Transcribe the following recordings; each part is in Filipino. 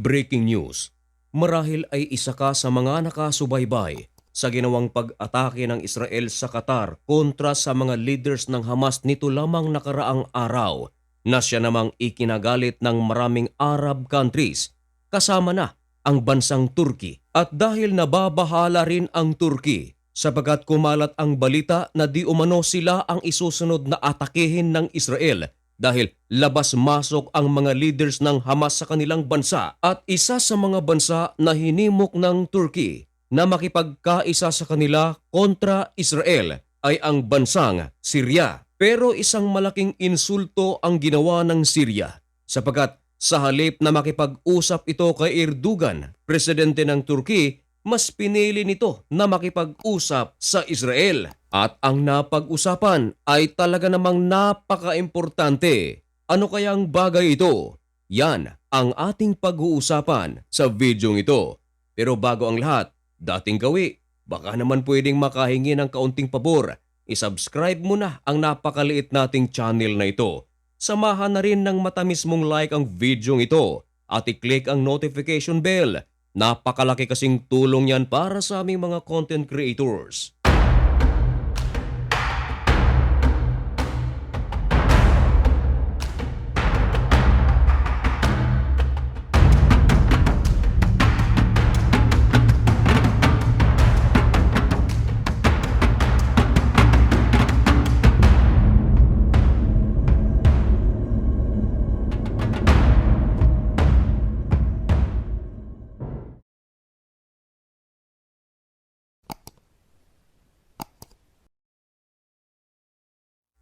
Breaking news. Marahil ay isa ka sa mga nakasubaybay sa ginawang pag-atake ng Israel sa Qatar kontra sa mga leaders ng Hamas nito lamang nakaraang araw na siya namang ikinagalit ng maraming Arab countries kasama na ang bansang Turkey. At dahil nababahala rin ang Turkey sapagkat kumalat ang balita na di umano sila ang isusunod na atakehin ng Israel dahil labas-masok ang mga leaders ng Hamas sa kanilang bansa at isa sa mga bansa na hinimok ng Turkey na makipagkaisa sa kanila kontra Israel ay ang bansang Syria. Pero isang malaking insulto ang ginawa ng Syria sapagkat sa halip na makipag-usap ito kay Erdogan, presidente ng Turkey, mas pinili nito na makipag-usap sa Israel. At ang napag-usapan ay talaga namang napaka-importante. Ano kayang bagay ito? Yan ang ating pag-uusapan sa videong ito. Pero bago ang lahat, dating gawi, baka naman pwedeng makahingi ng kaunting pabor. I-subscribe mo na ang napakaliit nating channel na ito. Samahan na rin ng matamis mong like ang videong ito at i-click ang notification bell. Napakalaki kasing tulong yan para sa aming mga content creators.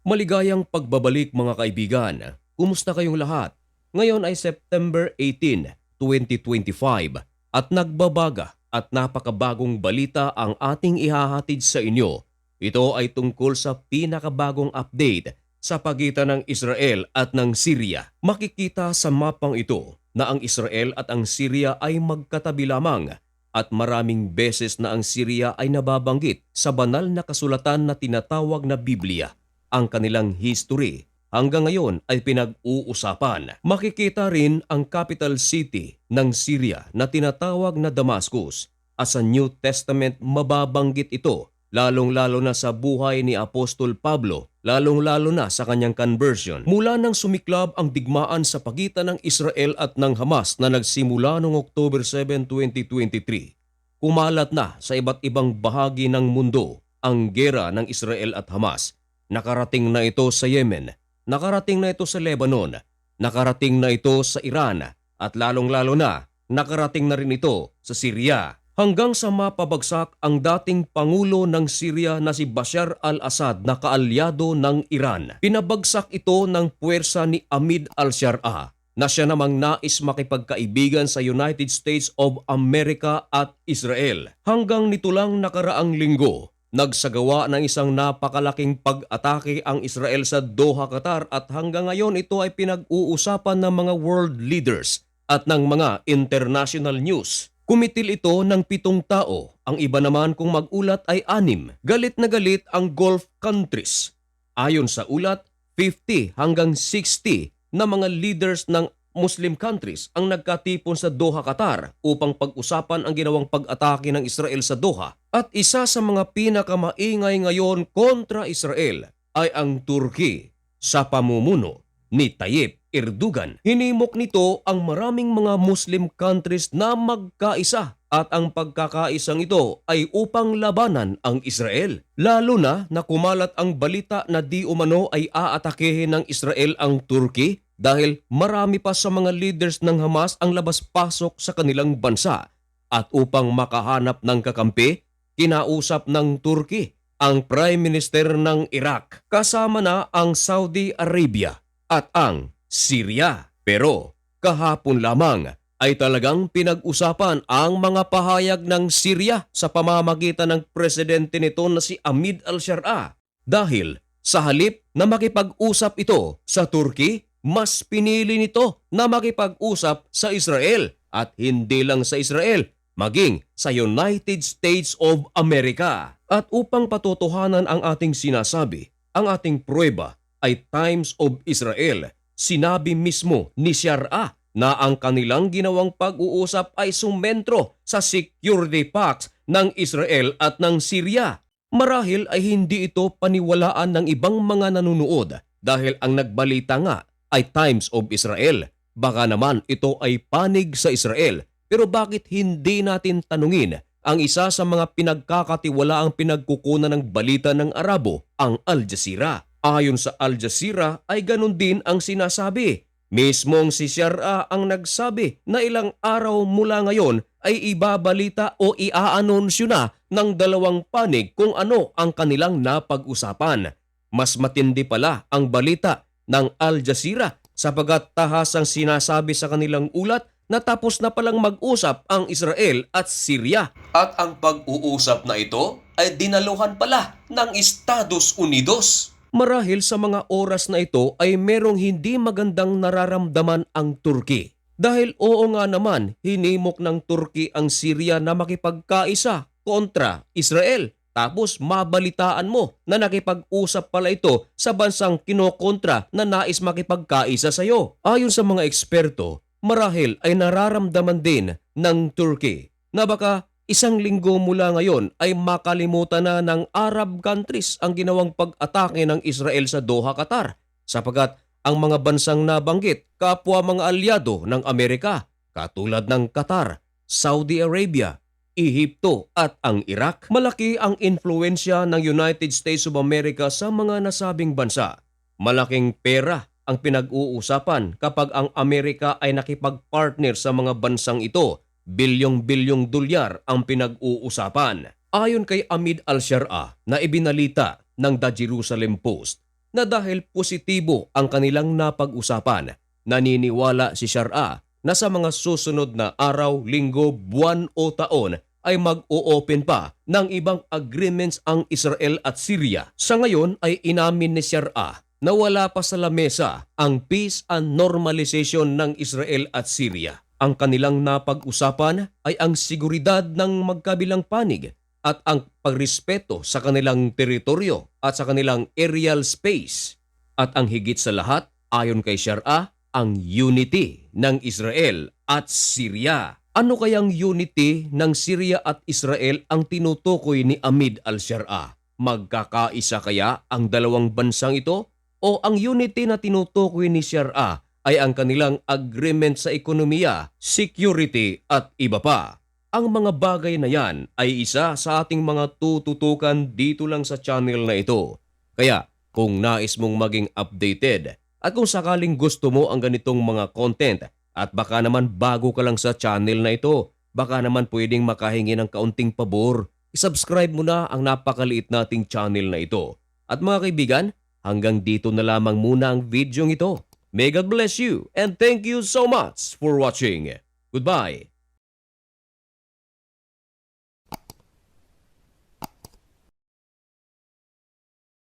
Maligayang pagbabalik mga kaibigan. Kumusta kayong lahat? Ngayon ay September 18, 2025 at nagbabaga at napakabagong balita ang ating ihahatid sa inyo. Ito ay tungkol sa pinakabagong update sa pagitan ng Israel at ng Syria. Makikita sa mapang ito na ang Israel at ang Syria ay magkatabi lamang at maraming beses na ang Syria ay nababanggit sa banal na kasulatan na tinatawag na Biblia ang kanilang history hanggang ngayon ay pinag-uusapan. Makikita rin ang capital city ng Syria na tinatawag na Damascus. As a New Testament mababanggit ito lalong-lalo na sa buhay ni Apostol Pablo, lalong-lalo na sa kanyang conversion. Mula nang sumiklab ang digmaan sa pagitan ng Israel at ng Hamas na nagsimula noong October 7, 2023, kumalat na sa iba't ibang bahagi ng mundo ang gera ng Israel at Hamas Nakarating na ito sa Yemen, nakarating na ito sa Lebanon, nakarating na ito sa Iran, at lalong-lalo na nakarating na rin ito sa Syria. Hanggang sa mapabagsak ang dating Pangulo ng Syria na si Bashar al-Assad na kaalyado ng Iran. Pinabagsak ito ng puwersa ni Amid al-Shar'a na siya namang nais makipagkaibigan sa United States of America at Israel. Hanggang nito lang nakaraang linggo, Nagsagawa ng isang napakalaking pag-atake ang Israel sa Doha, Qatar at hanggang ngayon ito ay pinag-uusapan ng mga world leaders at ng mga international news. Kumitil ito ng pitong tao, ang iba naman kung magulat ay anim. Galit na galit ang Gulf countries. Ayon sa ulat, 50 hanggang 60 na mga leaders ng Muslim countries ang nagkatipon sa Doha, Qatar upang pag-usapan ang ginawang pag-atake ng Israel sa Doha. At isa sa mga pinakamaingay ngayon kontra Israel ay ang Turkey sa pamumuno ni Tayyip Erdogan. Hinimok nito ang maraming mga Muslim countries na magkaisa at ang pagkakaisang ito ay upang labanan ang Israel. Lalo na na kumalat ang balita na di umano ay aatakehin ng Israel ang Turkey dahil marami pa sa mga leaders ng Hamas ang labas-pasok sa kanilang bansa at upang makahanap ng kakampi, kinausap ng Turkey ang Prime Minister ng Iraq kasama na ang Saudi Arabia at ang Syria. Pero kahapon lamang ay talagang pinag-usapan ang mga pahayag ng Syria sa pamamagitan ng presidente nito na si Amid al-Shar'a dahil sa halip na makipag-usap ito sa Turkey mas pinili nito na makipag-usap sa Israel at hindi lang sa Israel, maging sa United States of America. At upang patotohanan ang ating sinasabi, ang ating prueba ay Times of Israel. Sinabi mismo ni Shar'a na ang kanilang ginawang pag-uusap ay sumentro sa security pacts ng Israel at ng Syria. Marahil ay hindi ito paniwalaan ng ibang mga nanunood dahil ang nagbalita nga ay Times of Israel. Baka naman ito ay panig sa Israel. Pero bakit hindi natin tanungin ang isa sa mga pinagkakatiwalaang pinagkukunan ng balita ng Arabo, ang Al Jazeera? Ayon sa Al Jazeera ay ganun din ang sinasabi. Mismong si Shara ang nagsabi na ilang araw mula ngayon ay ibabalita o iaanunsyo na ng dalawang panig kung ano ang kanilang napag-usapan. Mas matindi pala ang balita ng Al Jazeera sapagat tahasang sinasabi sa kanilang ulat na tapos na palang mag-usap ang Israel at Syria. At ang pag-uusap na ito ay dinaluhan pala ng Estados Unidos. Marahil sa mga oras na ito ay merong hindi magandang nararamdaman ang Turkey. Dahil oo nga naman, hinimok ng Turkey ang Syria na makipagkaisa kontra Israel. Tapos mabalitaan mo na nakipag-usap pala ito sa bansang kinokontra na nais makipagkaisa sa iyo. Ayon sa mga eksperto, marahil ay nararamdaman din ng Turkey na baka isang linggo mula ngayon ay makalimutan na ng Arab countries ang ginawang pag-atake ng Israel sa Doha, Qatar sapagat ang mga bansang nabanggit kapwa mga alyado ng Amerika katulad ng Qatar, Saudi Arabia, Ehipto at ang Iraq. Malaki ang influensya ng United States of America sa mga nasabing bansa. Malaking pera ang pinag-uusapan kapag ang Amerika ay nakipag-partner sa mga bansang ito. Bilyong-bilyong dolyar ang pinag-uusapan. Ayon kay Amid al-Shar'a na ibinalita ng The Jerusalem Post na dahil positibo ang kanilang napag-usapan, naniniwala si Shar'a na sa mga susunod na araw, linggo, buwan o taon ay mag-o-open pa ng ibang agreements ang Israel at Syria. Sa ngayon ay inamin ni Shar'a na wala pa sa lamesa ang peace and normalization ng Israel at Syria. Ang kanilang napag-usapan ay ang seguridad ng magkabilang panig at ang pagrespeto sa kanilang teritoryo at sa kanilang aerial space. At ang higit sa lahat, ayon kay Shar'a, ang unity ng Israel at Syria. Ano kayang unity ng Syria at Israel ang tinutukoy ni Amid al-Shar'a? Magkakaisa kaya ang dalawang bansang ito? O ang unity na tinutukoy ni Shar'a ay ang kanilang agreement sa ekonomiya, security at iba pa? Ang mga bagay na yan ay isa sa ating mga tututukan dito lang sa channel na ito. Kaya kung nais mong maging updated at kung sakaling gusto mo ang ganitong mga content at baka naman bago ka lang sa channel na ito, baka naman pwedeng makahingi ng kaunting pabor, isubscribe mo na ang napakaliit nating channel na ito. At mga kaibigan, hanggang dito na lamang muna ang video ito. May God bless you and thank you so much for watching. Goodbye.